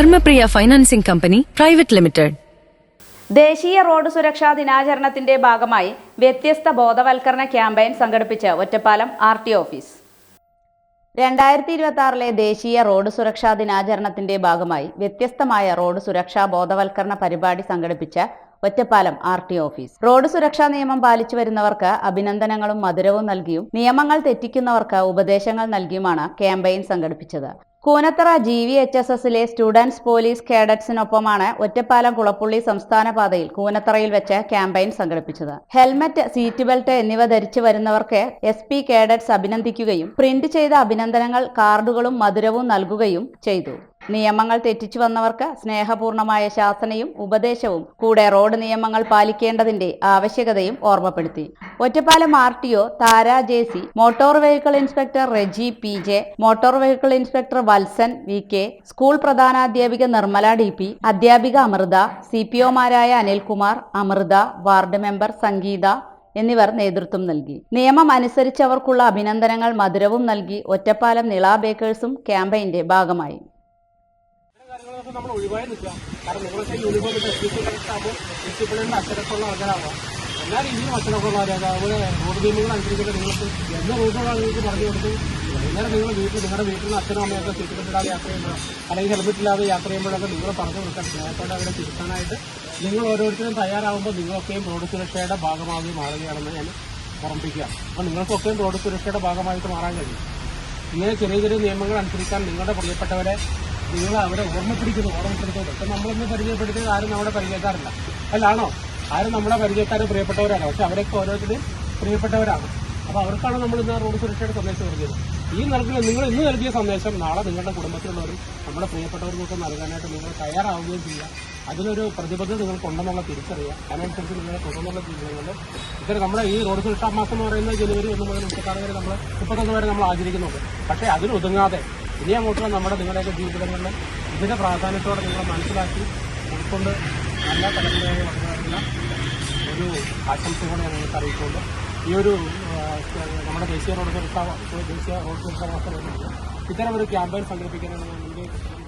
Dharmapriya financing company private limited. ദേശീയ road സുരക്ഷാ ദിനാചരണത്തിന്റെ ഭാഗമായി വ്യത്യസ്ത ബോധവൽക്കരണ ക്യാമ്പയിൻ സംഘടിപ്പിച്ച് ഒറ്റപ്പാലം ആർ ടി ഓഫീസ്. രണ്ടായിരത്തി ഇരുപത്തി ആറിലെ ദേശീയ റോഡ് സുരക്ഷാ ദിനാചരണത്തിന്റെ ഭാഗമായി വ്യത്യസ്തമായ റോഡ് സുരക്ഷാ ബോധവൽക്കരണ പരിപാടി സംഘടിപ്പിച്ച Ottapalam R T office. Road സുരക്ഷാ നിയമം പാലിച്ചു വരുന്നവർക്ക് അഭിനന്ദനങ്ങളും മധുരവും നൽകിയും നിയമങ്ങൾ തെറ്റിക്കുന്നവർക്ക് ഉപദേശങ്ങൾ നൽകിയുമാണ് ക്യാമ്പയിൻ സംഘടിപ്പിച്ചത്. Koonathara G V H S എസിലെ സ്റ്റുഡൻസ് പോലീസ് കേഡറ്റ്സിനൊപ്പമാണ് ഒറ്റപ്പാലം കുളപ്പുള്ളി സംസ്ഥാന പാതയിൽ കൂനത്തറയിൽ വെച്ച് ക്യാമ്പയിൻ സംഘടിപ്പിച്ചത്. ഹെൽമറ്റ് സീറ്റ് ബെൽറ്റ് എന്നിവ ധരിച്ചു വരുന്നവർക്ക് എസ് പി കേഡറ്റ്സ് അഭിനന്ദിക്കുകയും പ്രിന്റ് ചെയ്ത അഭിനന്ദനങ്ങൾ കാർഡുകളും മധുരവും നൽകുകയും ചെയ്തു. നിയമങ്ങൾ തെറ്റിച്ചു വന്നവർക്ക് സ്നേഹപൂർണമായ ശാസനയും ഉപദേശവും കൂടെ റോഡ് നിയമങ്ങൾ പാലിക്കേണ്ടതിന്റെ ആവശ്യകതയും ഓർമ്മപ്പെടുത്തി. Ottapalam R T O Thara C motor vehicle inspector Reji P J motor vehicle inspector Valsan V K school പ്രധാനാധ്യാപിക Nirmala D P അധ്യാപിക അമൃത സി പി ഒമാരായ അനിൽകുമാർ അമൃത വാർഡ് മെമ്പർ സംഗീത എന്നിവർ നേതൃത്വം നൽകി. നിയമം അനുസരിച്ചവർക്കുള്ള അഭിനന്ദനങ്ങൾ മധുരവും നൽകി ഒറ്റപ്പാലം നിള ബേക്കേഴ്സും ക്യാമ്പയിന്റെ ഭാഗമായി. കാര്യങ്ങളൊക്കെ നമ്മൾ ഒഴിവായി നിൽക്കുക. കാരണം നിങ്ങളൊക്കെ യൂണിഫോം ഇട്ട് എസ് ആകുമ്പോൾ ഡിസിപ്ലിനിന്റെ അച്ചടക്കമുള്ള ആൾക്കാരാവാം എല്ലാ രീതിയിലും അച്ചടക്കമുള്ളവരാണ് അതുപോലെ റോഡ് നിയമങ്ങൾ അനുസരിച്ചിട്ട് നിങ്ങൾക്ക് എന്ന റൂട്ടുകളാണ് നിങ്ങൾക്ക് പറഞ്ഞു കൊടുത്തു വൈകുന്നേരം നിങ്ങൾ വീട്ടിൽ നിങ്ങളുടെ വീട്ടിൽ നിന്ന് അച്ഛനും അമ്മയൊക്കെ ബെൽറ്റ് യാത്ര ചെയ്യുമ്പോൾ അല്ലെങ്കിൽ ഹെൽമെറ്റില്ലാതെ യാത്ര ചെയ്യുമ്പോഴൊക്കെ നിങ്ങൾ പറഞ്ഞു കൊടുക്കാൻ സ്നേഹത്തോടെ അവരെ തിരുത്താനായിട്ട് നിങ്ങൾ ഓരോരുത്തരും തയ്യാറാകുമ്പോൾ നിങ്ങളൊക്കെയും റോഡ് സുരക്ഷയുടെ ഭാഗമാവുകയും മാറുകയാണെന്ന് ഞാൻ ഓർമ്മിപ്പിക്കുക അപ്പോൾ നിങ്ങൾക്കൊക്കെയും റോഡ് സുരക്ഷയുടെ ഭാഗമായിട്ട് മാറാൻ കഴിയും. ഇങ്ങനെ ചെറിയ ചെറിയ നിയമങ്ങൾ അനുസരിക്കാൻ നിങ്ങളുടെ പ്രിയപ്പെട്ടവരെ നിങ്ങൾ അവരെ ഓർമ്മപ്പെടുത്തുന്നു ഓർമ്മപ്പെടുത്തുന്നു ഇപ്പം നമ്മളൊന്നും പരിചയപ്പെടുത്തിയത് ആരും നമ്മുടെ പരിചയക്കാരല്ല. അല്ലാണോ? ആരും നമ്മുടെ പരിചയക്കാരും പ്രിയപ്പെട്ടവരാണ് പക്ഷെ അവരൊക്കെ ഓരോരുത്തരും പ്രിയപ്പെട്ടവരാണ്. അപ്പോൾ അവർക്കാണ് നമ്മൾ ഇന്ന് റോഡ് സുരക്ഷയുടെ സന്ദേശം നൽകിയത്. ഈ നൽകുന്ന നിങ്ങൾ ഇന്ന് നൽകിയ സന്ദേശം നാളെ നിങ്ങളുടെ കുടുംബത്തിലുള്ളവരും നമ്മുടെ പ്രിയപ്പെട്ടവർക്കൊക്കെ നൽകാനായിട്ട് നിങ്ങൾ തയ്യാറാവുകയും ചെയ്യുക. അതിനൊരു പ്രതിബദ്ധത നിങ്ങൾക്കുണ്ടെന്നുള്ള തിരിച്ചറിയുക. അതിനനുസരിച്ച് നിങ്ങളെ തുടർന്നുള്ള ജീവിതങ്ങളിൽ ഇത്തരം നമ്മുടെ ഈ റോഡ് സുരക്ഷാ മാസം എന്ന് പറയുന്നത് ജനുവരി ഒന്ന് മുതൽ മുപ്പത്താറ് വരെ നമ്മൾ മുപ്പത്തൊന്ന് വരെ നമ്മൾ ആചരിക്കുന്നുണ്ട്. പക്ഷേ അതിനൊതുങ്ങാതെ ഇനി അങ്ങോട്ടുള്ള നമ്മുടെ നിങ്ങളുടെയൊക്കെ ജീവിതങ്ങളിൽ ഇതിന്റെ പ്രാധാന്യത്തോടെ നിങ്ങൾ മനസ്സിലാക്കി ഉൾക്കൊണ്ട് നല്ല തലമുറയായി വളരാനുള്ള ഒരു ആശംസ കൂടെ ഞാൻ നിങ്ങൾക്ക് അറിയിച്ചുകൊണ്ട് ഈ ഒരു നമ്മുടെ ദേശീയ റോഡ് സുരക്ഷാ ദേശീയ റോഡ് സുരക്ഷാ മാസം ഇത്തരം ഒരു ക്യാമ്പയിൻ സംഘടിപ്പിക്കുന്നതിന്